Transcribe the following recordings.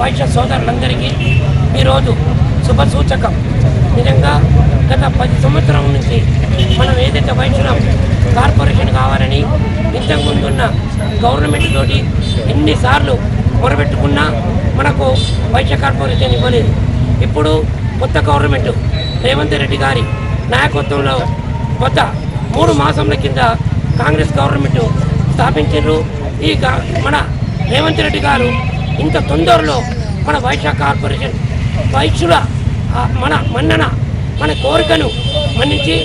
వైశ్య సోదరులందరికీ ఈరోజు శుభ సూచకం నిజంగా గత పది సంవత్సరం నుంచి మనం ఏదైతే వైశ్యులం కార్పొరేషన్ కావాలని ఇంతకు ముందున్న గవర్నమెంట్ తోటి ఎన్నిసార్లు మొరబెట్టుకున్నా మనకు వైశ్య కార్పొరేషన్ ఇవ్వలేదు. ఇప్పుడు కొత్త గవర్నమెంట్ రేవంత్ రెడ్డి గారి నాయకత్వంలో కొత్త మూడు మాసంల కింద కాంగ్రెస్ గవర్నమెంట్ స్థాపించారు. ఈ మన రేవంత్ రెడ్డి గారు ఇంత తొందరలో మన వైశ్య కార్పొరేషన్ వైశ్యుల మన మన్నన మన కోరికను మన్నించి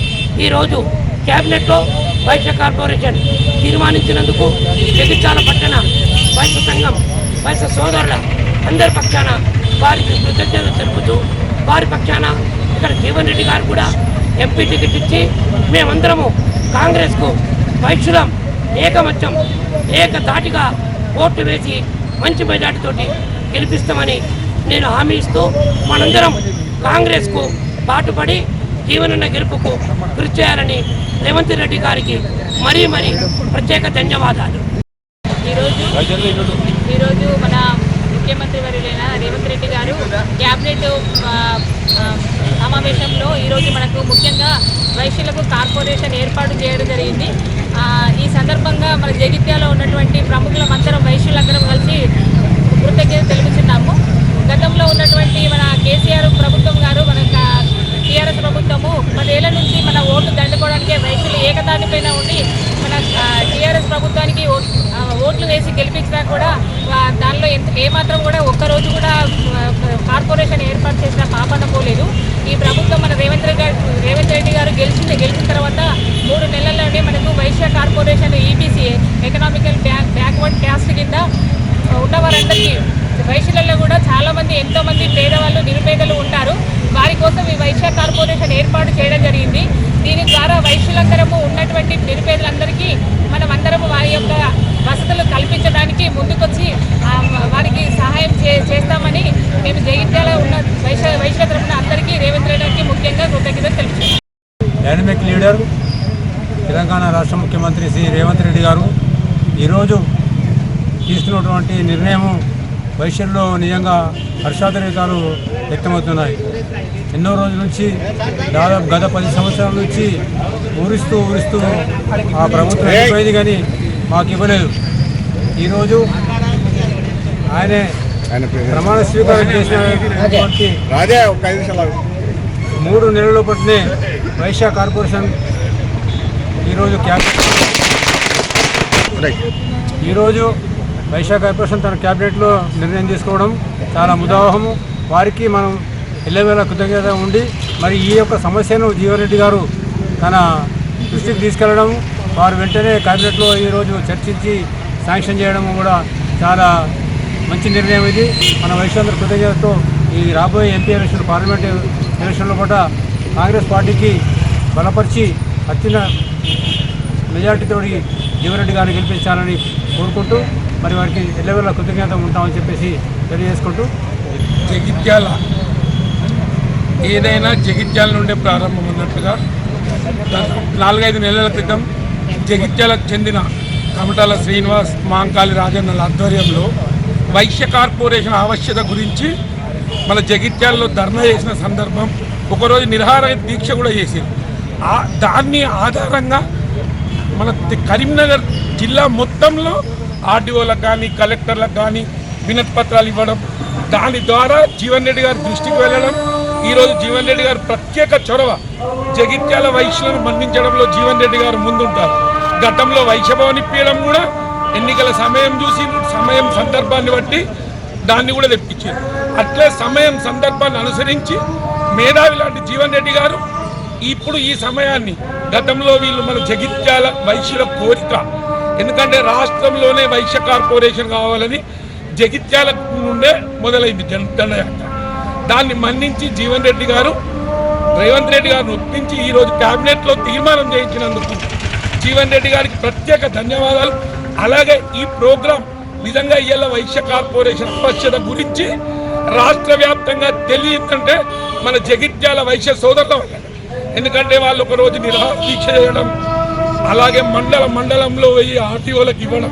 ఈరోజు క్యాబినెట్లో వైశ్య కార్పొరేషన్ తీర్మానించినందుకు జగిత్యాల పట్టణ వైశ్య సంఘం వైశ్య సోదరుల అందరి పక్షాన వారికి కృతజ్ఞతలు తెలుపుతూ వారి పక్షాన ఇక్కడ జీవన్ రెడ్డి గారు కూడా ఎంపీ టికెట్ ఇచ్చి మేమందరము కాంగ్రెస్కు వైశ్యులం ఏకమత్యం ఏకధాటిగా ఓట్లు వేసి మంచి మెజార్టీతోటి గెలిపిస్తామని నేను హామీ ఇస్తూ మనందరం కాంగ్రెస్కు పాటుపడి జీవనన్న గెలుపుకు కృషి చేయాలని రేవంత్ రెడ్డి గారికి మరీ మరీ ప్రత్యేక ధన్యవాదాలు. ఈరోజు ఈరోజు మన ముఖ్యమంత్రి వర్యులైన రేవంత్ రెడ్డి గారు క్యాబినెట్ సమావేశంలో ఈరోజు మనకు ముఖ్యంగా వైశ్యులకు కార్పొరేషన్ ఏర్పాటు చేయడం జరిగింది. ఈ సందర్భంగా మన జగిత్యాలో ఉన్నటువంటి ప్రముఖుల ప్రముఖులందరం వైశ్యులందరం కలిసి కృతజ్ఞత తెలుపుతున్నాము గతంలో ఉన్నటువంటి మన కేసీఆర్ ప్రభుత్వం గారు పదేళ్ళ నుంచి మన ఓట్లు దండుకోవడానికే వైశ్యులు ఏకతాటిపైన ఉండి మన టీఆర్ఎస్ ప్రభుత్వానికి ఓట్లు వేసి గెలిపించినా కూడా దానిలో ఎంత ఏమాత్రం కూడా ఒక్కరోజు కూడా కార్పొరేషన్ ఏర్పాటు చేసిన పాపన పోలేదు. ఈ ప్రభుత్వం మన రేవంత్ రెడ్డి గారు రేవంత్ రెడ్డి గారు గెలిచింది గెలిచిన తర్వాత మూడు నెలల్లోనే మనకు Vaishya corporation EBC economical back backward caste కింద ఉన్నవారందరికీ వైశ్యులలో కూడా చాలామంది ఎంతోమంది పేదవాళ్ళు నిరుపేదలు ఉంటారు. వారి కోసం ఈ వైశ్య కార్పొరేషన్ ఏర్పాటు చేయడం జరిగింది. దీని ద్వారా వైశ్యులందరము ఉన్నటువంటి నిరుపేదలందరికీ మనం అందరము వారి యొక్క వసతులు కల్పించడానికి ముందుకొచ్చి వారికి సహాయం చే చేస్తామని మేము జగిత్యాల ఉన్న వైశ్య వైశ్య తరఫున అందరికీ రేవంత్ రెడ్డికి ముఖ్యంగా కృతజ్ఞతలు తెలుపుతున్నాం. డైనమిక్ లీడర్ తెలంగాణ రాష్ట్ర ముఖ్యమంత్రి శ్రీ రేవంత్ రెడ్డి గారు ఈరోజు తీసుకున్నటువంటి నిర్ణయం వైశ్యంలో నిజంగా హర్షాతిరేకాలు వ్యక్తమవుతున్నాయి. ఎన్నో రోజుల నుంచి దాదాపు గత పది సంవత్సరాల నుంచి ఊరిస్తూ ఊరిస్తూ ఆ ప్రభుత్వం అయిపోయింది కానీ మాకు ఇవ్వలేదు. ఈరోజు ఆయనే ప్రమాణ స్వీకారం చేసినటువంటి నిమిషాలు మూడు నెలల పట్టినే వైశ్య కార్పొరేషన్ ఈరోజు క్యాబినెట్ ఈరోజు వైశాఖ కార్పొరేషన్ తన క్యాబినెట్లో నిర్ణయం తీసుకోవడం చాలా ముదావహము వారికి మనం ఎల్లవేళ కృతజ్ఞత ఉండి మరి ఈ యొక్క సమస్యను జీవన్రెడ్డి గారు తన దృష్టికి తీసుకెళ్ళడం వారు వెంటనే క్యాబినెట్లో ఈరోజు చర్చించి శాంక్షన్ చేయడం కూడా చాలా మంచి నిర్ణయం ఇది. మన వైశ్యాంధ్ర కృతజ్ఞతతో ఈ రాబోయే ఎంపీ ఎలక్షన్ పార్లమెంట్ ఎలక్షన్లో కూడా కాంగ్రెస్ పార్టీకి బలపరిచి అత్యున్న మెజార్టీతో జీవన్రెడ్డి గారిని గెలిపించాలని కోరుకుంటూ మరి వారికి ఎల్లవేళ కృతజ్ఞత ఉంటామని చెప్పేసి తెలియజేసుకుంటూ జగిత్యాల. ఏదైనా జగిత్యాల నుండే ప్రారంభం ఉన్నట్టుగా నాలుగైదు నెలల క్రితం జగిత్యాలకు చెందిన కమటాల శ్రీనివాస్ మాంకాళి రాజన్నల ఆధ్వర్యంలో వైశ్య కార్పొరేషన్ ఆవశ్యత గురించి మన జగిత్యాలలో ధర్నా చేసిన సందర్భం ఒకరోజు నిరహార దీక్ష కూడా చేసింది ఆ దాన్ని ఆధారంగా మన కరీంనగర్ జిల్లా మొత్తంలో ఆర్డీఓలకు కానీ కలెక్టర్లకు కానీ వినతి పత్రాలు ఇవ్వడం దాని ద్వారా జీవన్ రెడ్డి గారి దృష్టికి వెళ్ళడం ఈరోజు జీవన్ రెడ్డి గారు ప్రత్యేక చొరవ జగిత్యాల వైశ్యులను మన్నించడంలో జీవన్ రెడ్డి గారు ముందుంటారు. గతంలో వైశ్యభవన్ ఇప్పించడం కూడా ఎన్నికల సమయం చూసి సమయం సందర్భాన్ని బట్టి దాన్ని కూడా తెప్పించారు. అట్లే సమయం సందర్భాన్ని అనుసరించి మేధావి లాంటి జీవన్ రెడ్డి గారు ఇప్పుడు ఈ సమయాన్ని గతంలో వీళ్ళు మన జగిత్యాల వైశ్యుల కోరిక ఎందుకంటే రాష్ట్రంలోనే వైశ్య కార్పొరేషన్ కావాలని జగిత్యాల నుండే మొదలైంది జన దండయాత్ర. దాన్ని మన్నించి జీవన్ రెడ్డి గారు రేవంత్ రెడ్డి గారిని ఒప్పించి ఈరోజు క్యాబినెట్లో తీర్మానం చేయించినందుకు జీవన్ రెడ్డి గారికి ప్రత్యేక ధన్యవాదాలు. అలాగే ఈ ప్రోగ్రాం నిజంగా ఇయ్యాల వైశ్య కార్పొరేషన్ అవశ్యత గురించి రాష్ట్ర వ్యాప్తంగా తెలియకంటే మన జగిత్యాల వైశ్య సోదరుల. ఎందుకంటే వాళ్ళు ఒక రోజు దీక్ష చేయడం అలాగే మండల మండలంలో వెయ్యి ఆర్టీఓలకు ఇవ్వడం.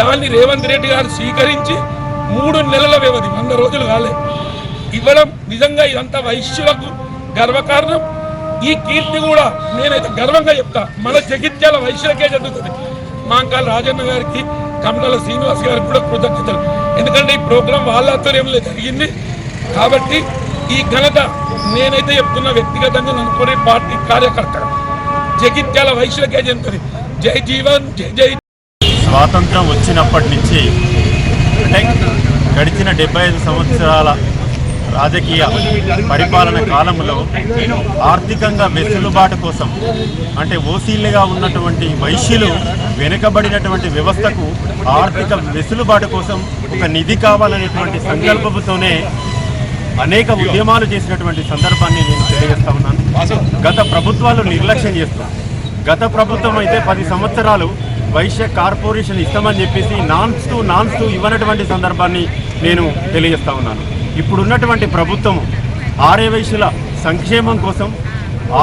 దాన్ని రేవంత్ రెడ్డి గారు స్వీకరించి మూడు నెలల వ్యవధి వంద రోజులు కాలే. ఇవ్వడం నిజంగా ఇదంతా వైశ్యులకు గర్వకారణం. ఈ కీర్తి కూడా నేనైతే గర్వంగా చెప్తా. మన జగిత్యాల వైశ్యులకే జరుగుతుంది మాంకాల రాజన్న గారికి కమటల శ్రీనివాస్ గారికి కూడా కృతజ్ఞతలు. ఎందుకంటే ఈ ప్రోగ్రాం వాళ్ళ ఆధ్వర్యంలో జరిగింది. కాబట్టి ఈ ఘనత నేనైతే చెప్తున్న వ్యక్తిగతంగా నన్నుకునే పార్టీ కార్యకర్త జగిత్యాల వైశ్యులకే చెందుతుంది. జై జీవన్ జై జై. స్వాతంత్రం వచ్చినప్పటి నుంచి అంటే గడిచిన డెబ్బై ఐదు సంవత్సరాల రాజకీయ పరిపాలన కాలంలో ఆర్థికంగా వెసులుబాటు కోసం అంటే ఓసీలుగా ఉన్నటువంటి వైశ్యులు వెనుకబడినటువంటి వ్యవస్థకు ఆర్థిక వెసులుబాటు కోసం ఒక నిధి కావాలనేటువంటి సంకల్పంతోనే అనేక ఉద్యమాలు చేసినటువంటి సందర్భాన్ని నేను తెలియజేస్తా ఉన్నాను. గత ప్రభుత్వాలు నిర్లక్ష్యం చేస్తాం గత ప్రభుత్వం అయితే పది సంవత్సరాలు వైశ్య కార్పొరేషన్ ఇస్తామని చెప్పేసి నాన్స్ టు నాన్స్ టు ఇవ్వనటువంటి సందర్భాన్ని నేను తెలియజేస్తా ఉన్నాను. ఇప్పుడున్నటువంటి ప్రభుత్వం ఆరే వైశ్యుల సంక్షేమం కోసం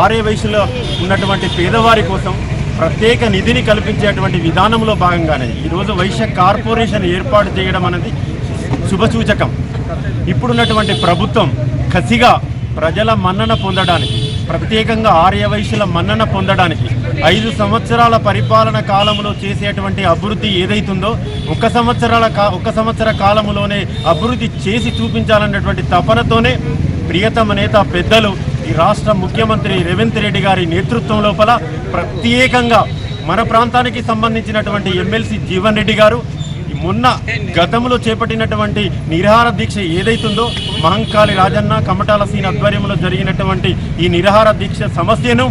ఆరే వైశ్యుల ఉన్నటువంటి పేదవారి కోసం ప్రత్యేక నిధిని కల్పించేటువంటి విధానంలో భాగంగానే ఈరోజు వైశ్య కార్పొరేషన్ ఏర్పాటు చేయడం అనేది శుభసూచకం ఇప్పుడున్నటువంటి ప్రభుత్వం కసిగా ప్రజల మన్నన పొందడానికి ప్రత్యేకంగా ఆర్యవైశ్యుల మన్నన పొందడానికి ఐదు సంవత్సరాల పరిపాలన కాలంలో చేసేటువంటి అభివృద్ధి ఏదైతుందో ఒక సంవత్సరాల ఒక సంవత్సర కాలంలోనే అభివృద్ధి చేసి చూపించాలన్నటువంటి తపనతోనే ప్రియతమ నేత పెద్దలు ఈ రాష్ట్ర ముఖ్యమంత్రి రేవంత్ రెడ్డి గారి నేతృత్వం లోపల ప్రత్యేకంగా మన ప్రాంతానికి సంబంధించినటువంటి ఎమ్మెల్సీ జీవన్ రెడ్డి గారు మొన్న గతంలో చేపట్టినటువంటి నిరాహార దీక్ష ఏదైతుందో మహంకాళి రాజన్న కమటాల సీన్ ఆధ్వర్యంలో జరిగినటువంటి ఈ నిరాహార దీక్ష సమస్యను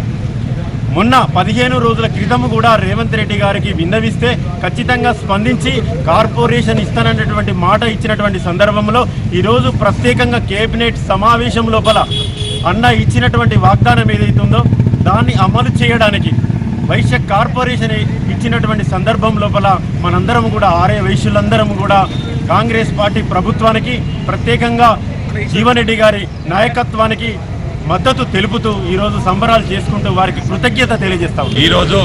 మొన్న పదిహేను రోజుల క్రితం కూడా రేవంత్ రెడ్డి గారికి విన్నవిస్తే ఖచ్చితంగా స్పందించి కార్పొరేషన్ ఇస్తానన్నటువంటి మాట ఇచ్చినటువంటి సందర్భంలో ఈరోజు ప్రత్యేకంగా కేబినెట్ సమావేశం లోపల అన్న ఇచ్చినటువంటి వాగ్దానం ఏదైతుందో దాన్ని అమలు చేయడానికి వైశ్య కార్పొరేషన్ ఇచ్చినటువంటి సందర్భం లోపల మనందరం కూడా ఆర్య వైశ్యులందరం కూడా కాంగ్రెస్ పార్టీ ప్రభుత్వానికి ప్రత్యేకంగా జీవన్రెడ్డి గారి నాయకత్వానికి మద్దతు తెలుపుతూ ఈరోజు సంబరాలు చేసుకుంటూ వారికి కృతజ్ఞత తెలియజేస్తాం ఈరోజు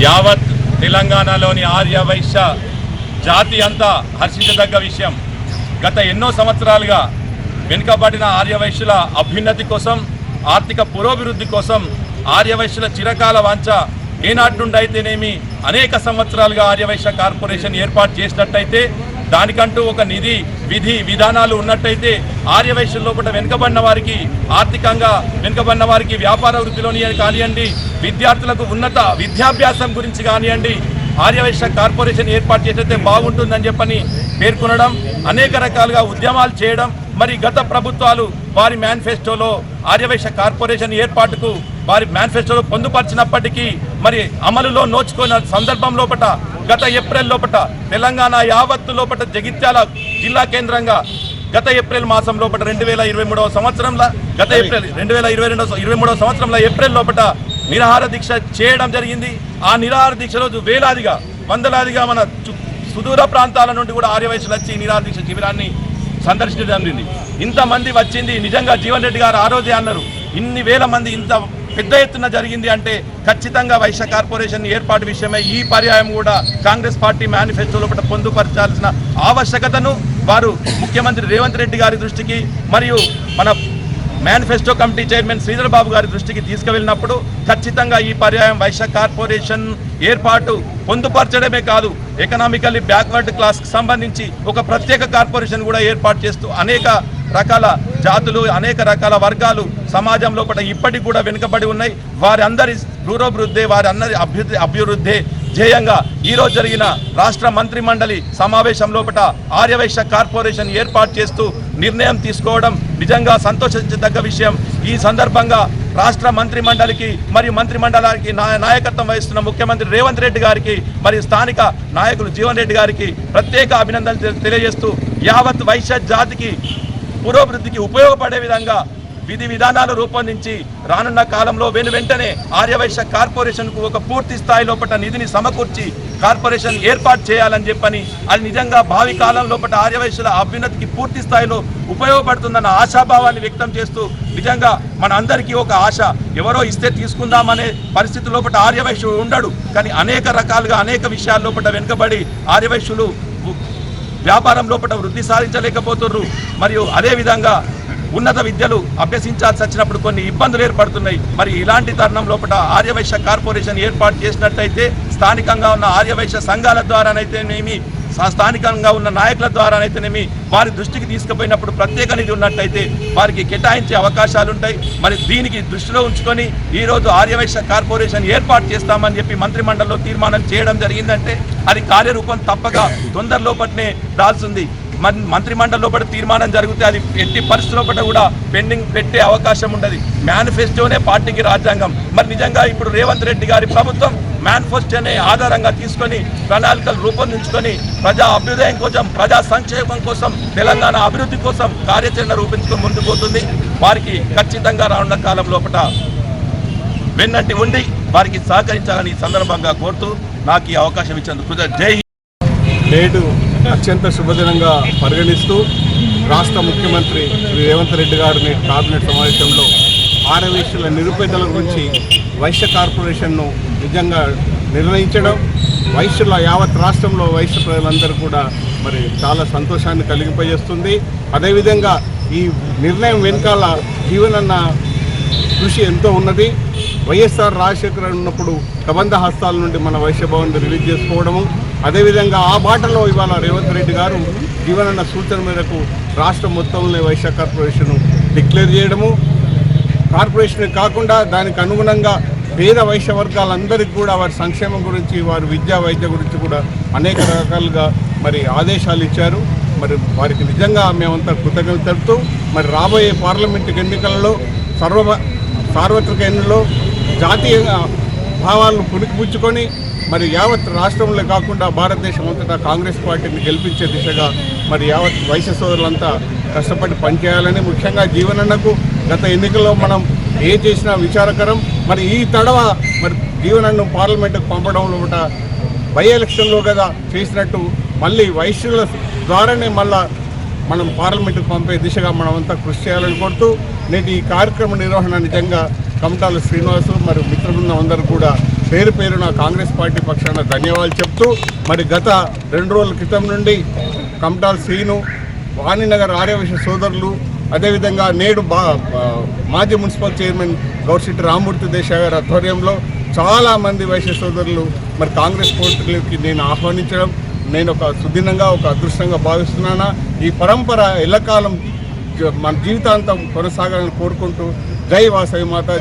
యావత్ తెలంగాణలోని ఆర్య వైశ్య జాతి అంతా హర్షించదగ్గ విషయం. గత ఎన్నో సంవత్సరాలుగా వెనుకబడిన ఆర్య వైశ్యుల అభ్యున్నతి కోసం ఆర్థిక పురోభివృద్ధి కోసం ఆర్యవైశ్యుల చిరకాల వాంఛ ఏనాటి నుండి అయితేనేమి అనేక సంవత్సరాలుగా ఆర్యవైశ్య కార్పొరేషన్ ఏర్పాటు చేసినట్టయితే దానికంటూ ఒక నిధి విధి విధానాలు ఉన్నట్టయితే ఆర్యవైశ్య లోపల వెనుకబడిన వారికి ఆర్థికంగా వెనుకబడిన వారికి వ్యాపార వృత్తిలోని కానివ్వండి విద్యార్థులకు ఉన్నత విద్యాభ్యాసం గురించి కానివ్వండి ఆర్యవైశ్య కార్పొరేషన్ ఏర్పాటు చేసితే బాగుంటుందని చెప్పని పేర్కొనడం అనేక రకాలుగా ఉద్యమాలు చేయడం మరి గత ప్రభుత్వాలు వారి మేనిఫెస్టోలో ఆర్యవైశ్య కార్పొరేషన్ ఏర్పాటుకు వారి మేనిఫెస్టోలో పొందుపరిచినప్పటికీ మరి అమలులో నోచుకున్న సందర్భం లోపట గత ఏప్రిల్ లోపట తెలంగాణ యావత్తు లోపట జగిత్యాల జిల్లా కేంద్రంగా గత ఏప్రిల్ మాసం లోపల రెండు వేల ఇరవై మూడవ సంవత్సరంలో గత ఏప్రిల్ రెండు వేల ఇరవై రెండవ ఇరవై మూడవ సంవత్సరంలో ఏప్రిల్ లోపల నిరాహార దీక్ష చేయడం జరిగింది. ఆ నిరాహార దీక్ష రోజు వేలాదిగా వందలాదిగా మన సుదూర ప్రాంతాల నుండి కూడా ఆర్యవయసులు వచ్చి నిరాహార దీక్ష శిబిరాన్ని సందర్శించడం జరిగింది. ఇంతమంది వచ్చింది. నిజంగా జీవన్ రెడ్డి గారు ఆ రోజే అన్నారు. ఇన్ని వేల మంది ఇంత పెద్ద ఎత్తున జరిగింది అంటే ఖచ్చితంగా వైశ్య కార్పొరేషన్ ఏర్పాటు విషయమై. ఈ పర్యాయం కూడా కాంగ్రెస్ పార్టీ మేనిఫెస్టోలో కూడా పొందుపరచాల్సిన ఆవశ్యకతను వారు ముఖ్యమంత్రి రేవంత్ రెడ్డి గారి దృష్టికి మరియు మన manifesto committee chairman Sridhar Babu గారి దృష్టికి తీసుకువెళ్ళినప్పుడు ఖచ్చితంగా ఈ పర్యాయం వైశ్య కార్పొరేషన్ ఏర్పాటు పొందుపరచడమే కాదు ఎకనామికల్లీ బ్యాక్వర్డ్ క్లాస్కి సంబంధించి ఒక ప్రత్యేక కార్పొరేషన్ కూడా ఏర్పాటు చేస్తూ అనేక రకాల జాతులు అనేక రకాల వర్గాలు సమాజంలో కూడా ఇప్పటికి కూడా వెనుకబడి ఉన్నాయి. వారి అందరి పురోభివృద్ధి వారి అందరి అభ్యుద్ధి అభివృద్ధి ధ్యేయంగా ఈరోజు జరిగిన రాష్ట్ర మంత్రి మండలి సమావేశం లోపల ఆర్యవైశ్య కార్పొరేషన్ ఏర్పాటు చేస్తూ నిర్ణయం తీసుకోవడం నిజంగా సంతోషించదగ్గ విషయం. ఈ సందర్భంగా రాష్ట్ర మంత్రి మండలికి మరియు మంత్రి మండలానికి నాయకత్వం వహిస్తున్న ముఖ్యమంత్రి రేవంత్ రెడ్డి గారికి మరియు స్థానిక నాయకులు జీవన్ రెడ్డి గారికి ప్రత్యేక అభినందనలు తెలియజేస్తూ యావత్ వైశ్య జాతికి పురోభివృద్ధికి ఉపయోగపడే విధంగా విధి విధానాలు రూపొందించి రానున్న కాలంలో వెను వెంటనే ఆర్యవైశ్య కార్పొరేషన్కు ఒక పూర్తి స్థాయి లోపల నిధిని సమకూర్చి కార్పొరేషన్ ఏర్పాటు చేయాలని చెప్పని అది నిజంగా భావి కాలం లోపల ఆర్యవైశ్యుల అభ్యున్నతికి పూర్తి స్థాయిలో ఉపయోగపడుతుందన్న ఆశాభావాన్ని వ్యక్తం చేస్తూ నిజంగా మన అందరికీ ఒక ఆశ ఎవరో ఇస్తే తీసుకుందామనే పరిస్థితి లోపల ఆర్యవైశ్యుడు ఉండడు. కానీ అనేక రకాలుగా అనేక విషయాల లోపల వెనుకబడి ఆర్యవైశ్యులు వ్యాపారం లోపల వృద్ధి సాధించలేకపోతున్నారు మరియు అదేవిధంగా ఉన్నత విద్యలు అభ్యసించాల్సి వచ్చినప్పుడు కొన్ని ఇబ్బందులు ఏర్పడుతున్నాయి. మరి ఇలాంటి తరుణం లోపల ఆర్యవైశ్య కార్పొరేషన్ ఏర్పాటు చేసినట్టయితే స్థానికంగా ఉన్న ఆర్యవైశ్య సంఘాల ద్వారానైతేనేమి సా- స్థానికంగా ఉన్న నాయకుల ద్వారానైతేనేమి వారి దృష్టికి తీసుకుపోయినప్పుడు ప్రత్యేక నిధి ఉన్నట్టయితే వారికి కేటాయించే అవకాశాలు ఉంటాయి మరి దీనికి దృష్టిలో ఉంచుకొని ఈరోజు ఆర్యవైశ్య కార్పొరేషన్ ఏర్పాటు చేస్తామని చెప్పి మంత్రిమండలిలో తీర్మానం చేయడం జరిగిందంటే అది కార్యరూపం తప్పక తొందరలోపట్నే దాల్సింది మన్ మంత్రిమండలి లోపల తీర్మానం జరిగితే అది ఎట్టి పరిస్థితుల పట కూడా పెండింగ్ పెట్టే అవకాశం ఉండదు. మేనిఫెస్టోనే పార్టీకి రాజ్యాంగం. మరి నిజంగా ఇప్పుడు రేవంత్ రెడ్డి గారి ప్రభుత్వం మేనిఫెస్టోనే ఆధారంగా తీసుకొని ప్రణాళికలు రూపొందించుకొని ప్రజా అభ్యుదయం కోసం ప్రజా సంక్షేమం కోసం తెలంగాణ అభివృద్ధి కోసం కార్యాచరణ రూపించుకొని ముందుకు పోతుంది. వారికి ఖచ్చితంగా రానున్న కాలం లోపల వెన్నంటి ఉండి వారికి సహకరించాలని ఈ సందర్భంగా కోరుతూ నాకు ఈ అవకాశం ఇచ్చేందుకు కృతజ్ఞ- జై నేడు అత్యంత శుభదినంగా పరిగణిస్తూ రాష్ట్ర ముఖ్యమంత్రి శ్రీ రేవంత్ రెడ్డి గారిని కేబినెట్ సమావేశంలో ఆరవేశుల నిరుపేదల గురించి వైశ్య కార్పొరేషన్ను నిజంగా నిర్ణయించడం వైశ్యుల యావత్ రాష్ట్రంలో వైశ్య ప్రజలందరూ కూడా మరి చాలా సంతోషాన్ని కలిగింపజేస్తుంది. అదేవిధంగా ఈ నిర్ణయం వెనకాల జీవనన్న కృషి ఎంతో ఉన్నది. వైఎస్ఆర్ రాజశేఖర ఉన్నప్పుడు కబంధ హస్తాల నుండి మన వైశ్య భవన్ రిలీజ్ చేసుకోవడము అదేవిధంగా ఆ బాటలో ఇవాళ రేవంత్ రెడ్డి గారు జీవనన్న సూచన మేరకు రాష్ట్రం మొత్తంలో వైశ్య కార్పొరేషన్ డిక్లేర్ చేయడము కార్పొరేషన్ కాకుండా దానికి అనుగుణంగా పేద వైశ్య వర్గాలందరికీ కూడా వారి సంక్షేమం గురించి వారి విద్యా వైద్య గురించి కూడా అనేక రకాలుగా మరి ఆదేశాలు ఇచ్చారు. మరి వారికి నిజంగా మేమంతా కృతజ్ఞత తెలుపుతూ మరి రాబోయే పార్లమెంటు ఎన్నికలలో సర్వ సార్వత్రిక ఎన్నికల్లో జాతీయ భావాలను పుణికిపుచ్చుకొని మరి యావత్ రాష్ట్రంలో కాకుండా భారతదేశం అంతటా కాంగ్రెస్ పార్టీని గెలిపించే దిశగా మరి యావత్ వైశ్య సోదరులంతా కష్టపడి పనిచేయాలని ముఖ్యంగా జీవనన్నకు గత ఎన్నికల్లో మనం ఏ చేసినా విచారకరం. మరి ఈ తడవ మరి జీవనన్ను పార్లమెంటుకు పంపడంలో కూడా బై ఎలక్షన్లో కదా చేసినట్టు మళ్ళీ వైశ్యుల ద్వారానే మళ్ళా మనం పార్లమెంటుకు పంపే దిశగా మనం అంతా కృషి చేయాలని కోరుతూ నేటి ఈ కార్యక్రమ నిర్వహణ నిజంగా కమటాల శ్రీనివాసు మరి మిత్రబృందం అందరూ కూడా పేరు పేరున కాంగ్రెస్ పార్టీ పక్షాన ధన్యవాదాలు చెప్తూ మరి గత రెండు రోజుల క్రితం నుండి కమటాల శ్రీను వాణినగర్ ఆర్యవైశ్య సోదరులు అదేవిధంగా నేడు బా మాజీ మున్సిపల్ చైర్మన్ గౌర్సిట్టి రామూర్తి దేశాయ్ గారి ఆధ్వర్యంలో చాలామంది వైశ్య సోదరులు మరి కాంగ్రెస్ పోటీలకి నేను ఆహ్వానించడం నేను ఒక సుదినంగా ఒక అదృష్టంగా భావిస్తున్నానా? ఈ పరంపర ఎల్లకాలం మన జీవితాంతం కొనసాగాలని కోరుకుంటూ జై వాసవి మాత